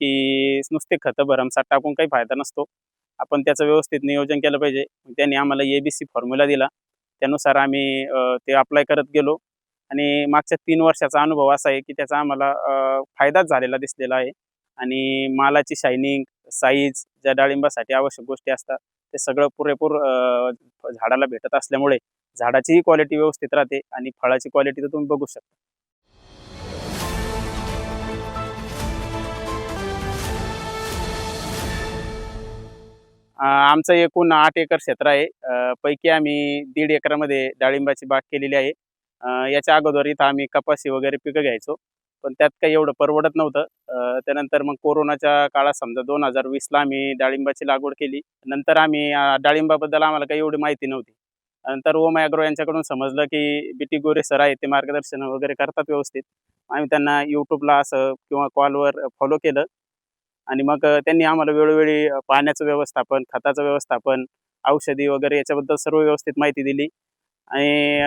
की नुसते खतं भरमसाठ टाकून काही फायदा नसतो. आपण त्याचं व्यवस्थित नियोजन केलं पाहिजे. त्यांनी आम्हाला ए बी सी फॉर्म्युला दिला. त्यानुसार आम्ही ते अप्लाय करत गेलो. आणि मागच्या तीन वर्षाचा अनुभव असा आहे की त्याचा आम्हाला फायदाच झालेला दिसलेला आहे. आणि मालाची शायनिंग साईज ज्या डाळिंबासाठी आवश्यक गोष्टी असतात ते सगळं पुरेपूर झाडाला भेटत असल्यामुळे झाडाचीही क्वालिटी व्यवस्थित राहते आणि फळाची क्वालिटी तर तुम्ही बघू शकता. आमचं एकूण आठ एकर क्षेत्र आहे. पैकी आम्ही दीड एकरामध्ये डाळिंबाची बाग केलेली आहे. याच्या अगोदर इथं आम्ही कपाशी वगैरे पिकं घ्यायचो. पण त्यात काही एवढं परवडत नव्हतं. त्यानंतर मग कोरोनाच्या काळात समजा दोन हजार वीसला आम्ही डाळिंबाची लागवड केली. नंतर आम्ही डाळिंबाबद्दल आम्हाला काही एवढी माहिती नव्हती. नंतर ओम ॲग्रो यांच्याकडून समजलं की बी टी गोरे सर आहेत ते मार्गदर्शन वगैरे करतात व्यवस्थित. आम्ही त्यांना यूट्यूबला असं किंवा कॉलवर फॉलो केलं. आणि मग त्यांनी आम्हाला वेळोवेळी पाण्याचं व्यवस्थापन खताचं व्यवस्थापन औषधी वगैरे याच्याबद्दल सर्व व्यवस्थित माहिती दिली. आणि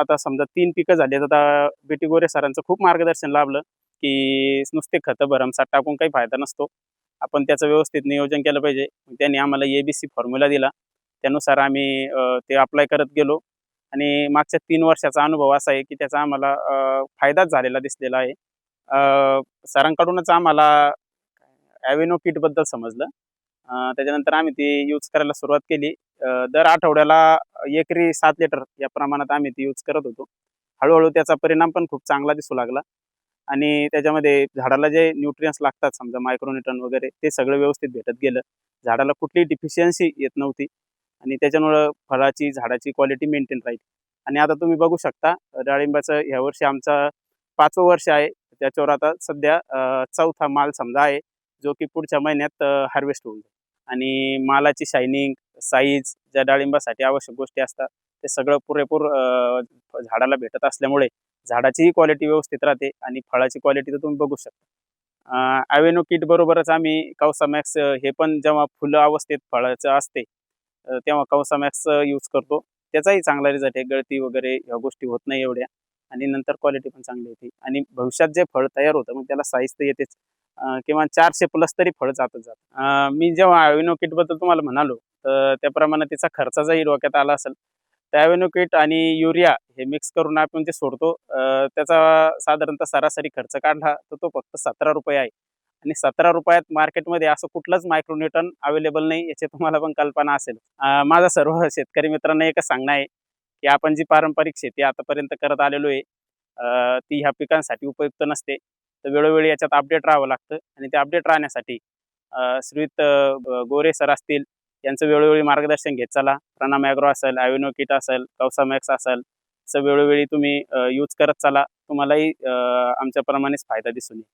आता समजा तीन पिकं झाली तर आता बी टी गोरे सरांचं खूप मार्गदर्शन लाभलं की नुसते खतं भरमसाठ टाकून काही फायदा नसतो. आपण त्याचं व्यवस्थित नियोजन केलं पाहिजे. त्यांनी आम्हाला ए बी सी फॉर्म्युला दिला. त्यानुसार आम्ही ते अप्लाय करत गेलो. आणि मागच्या तीन वर्षाचा अनुभव असा आहे की त्याचा आम्हाला फायदाच झालेला दिसलेला आहे. सरांकडूनच आम्हाला ॲव्हेनो किटबद्दल समजलं. त्याच्यानंतर आम्ही ती यूज करायला सुरुवात केली. दर आठवड्याला एकरी सात लिटर या प्रमाणात आम्ही ती यूज करत होतो. हळूहळू त्याचा परिणाम पण खूप चांगला दिसू लागला. आणि त्याच्यामध्ये झाडाला जे न्यूट्रियन्स लागतात समजा मायक्रोन्यूटन वगैरे ते सगळं व्यवस्थित भेटत गेलं. झाडाला कुठलीही डिफिशियन्सी येत नव्हती. आणि त्याच्यामुळं फळाची झाडाची क्वालिटी मेंटेन राहील. आणि आता तुम्ही बघू शकता डाळिंबाचं ह्या वर्षी आमचा पाचवं वर्ष आहे. त्याच्यावर आता सध्या चौथा माल समजा आहे जो की पुढच्या महिन्यात हार्वेस्ट होईल आणि मालाची शायनिंग साईज ज्या डाळिंबासाठी आवश्यक गोष्टी असतात ते सगळं पुरेपूर झाडाला भेटत असल्यामुळे झाडाचीही क्वालिटी व्यवस्थित राहते आणि फळाची क्वालिटी तर तुम्ही बघू शकता. ॲव्हेनो किट बरोबरच आम्ही कौसामॅक्स हे पण जेव्हा फुलं अवस्थेत फळाचं असते तेव्हा तेव्हा कौसामॅक्स यूज करतो. त्याचाही चांगला रिझल्ट आहे. गळती वगैरे ह्या गोष्टी होत नाही एवढ्या. आणि नंतर क्वालिटी पण चांगली येते. आणि भविष्यात जे फळ तयार होतं मग त्याला साईज तर येतेच. किंवा चारशे प्लस तरी फळ जातच जात. मी जेव्हा ॲव्हेनो किटबद्दल तुम्हाला म्हणालो तर त्याप्रमाणे तिचा खर्चाचाही डोक्यात आला असेल. तर ॲव्हेनो किट आणि युरिया हे मिक्स करून आपण जे सोडतो त्याचा साधारणतः सरासरी खर्च काढला तर तो फक्त सतरा रुपये आहे. आणि सतरा रुपयात मार्केटमध्ये असं कुठलंच मायक्रोन्यूटन अवेलेबल नाही याची तुम्हाला पण कल्पना असेल. माझा सर्व शेतकरी मित्रांना एकच सांगणं आहे की आपण जी पारंपरिक शेती आतापर्यंत करत आलेलो आहे ती ह्या पिकांसाठी उपयुक्त नसते. तर वेळोवेळी याच्यात अपडेट राहावं लागतं. आणि ते अपडेट राहण्यासाठी श्रीयुत गोरे सर असतील यांचं वेळोवेळी मार्गदर्शन घेत चला. प्रणाम ॲग्रो असेल ॲव्हिनो किट असेल कौसामॅक्स असेल असं वेळोवेळी तुम्ही यूज करत चला. तुम्हालाही आमच्याप्रमाणेच फायदा दिसून येईल.